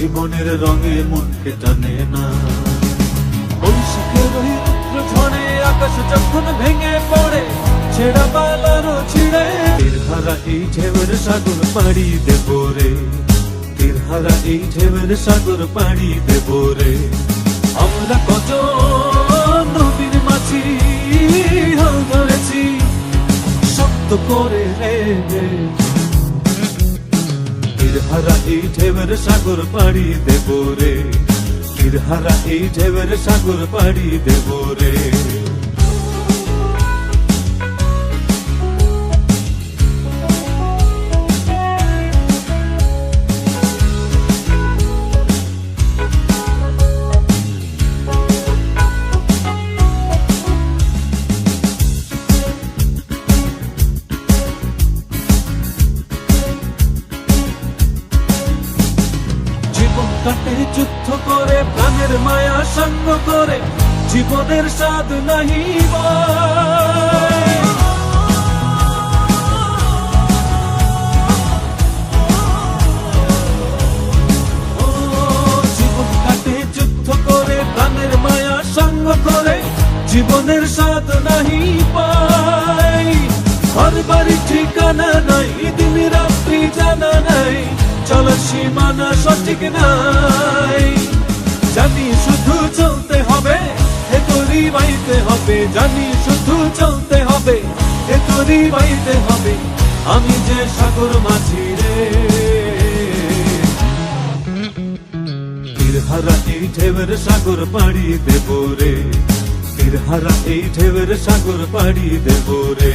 জীবনের রঙে মনকে টানে না। বৈশাখের সাগর পাড়ি দেব রে। আমরা কত নবীর মাছি শক্ত করে রে তীরহারা এই ঢেউয়ের সাগর পাড়ি দেব রে। তীরহারা এই ঢেবের সাগর পাড়ি দেব রে। প্রাণের মায়া সঙ্গ করে, জীবনের স্বাদ নাহি যুদ্ধ করে মায়া সঙ্গ করে, জীবনের স্বাদ নাহি পাই ঘর বাড়ি ঠিকানা নাই, দিন রাত্রি জানা নাই চলো সীমানা সঠিক নাই। জানি শুধু চলতে হবে, এ তোরই বাইতে হবে। আমি যে সাগর মাঝি রে। তীরহারা এই ঢেবের সাগর পাড়ি দেব রে। তীরহারা এই ঢেবের সাগর পাড়ি দেব রে।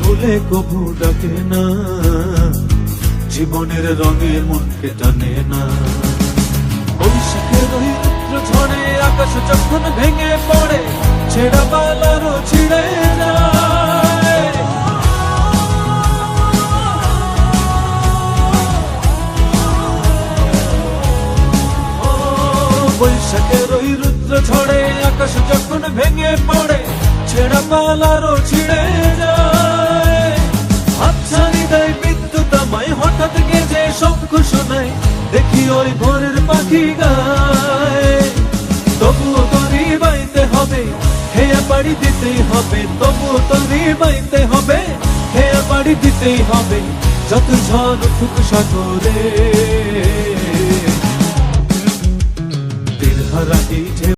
ভুলে কবু ডাকে না। জীবনের রঙে মনকে টানে না। ঝড়ে আকাশ যখন ভেঙে পড়ে, ছেড়া পালারও ছিড়ে বৈশাখের ওই রুদ্র ঝড়ে আকাশ যখন ভেঙে পড়ে, ছেড়া পালারও ছিড়ে শঙ্খ শোনায় দেখি ওই ভোরের পাখি গায়। তবুও তরি বাইতে হবে হেয়া বাড়ি দিতেই হবে। তবুও তরি বাইতে হবে হেয়া বাড়ি দিতেই হবে, যত ঝড় উঠুক সাগরে। এই ঢেউ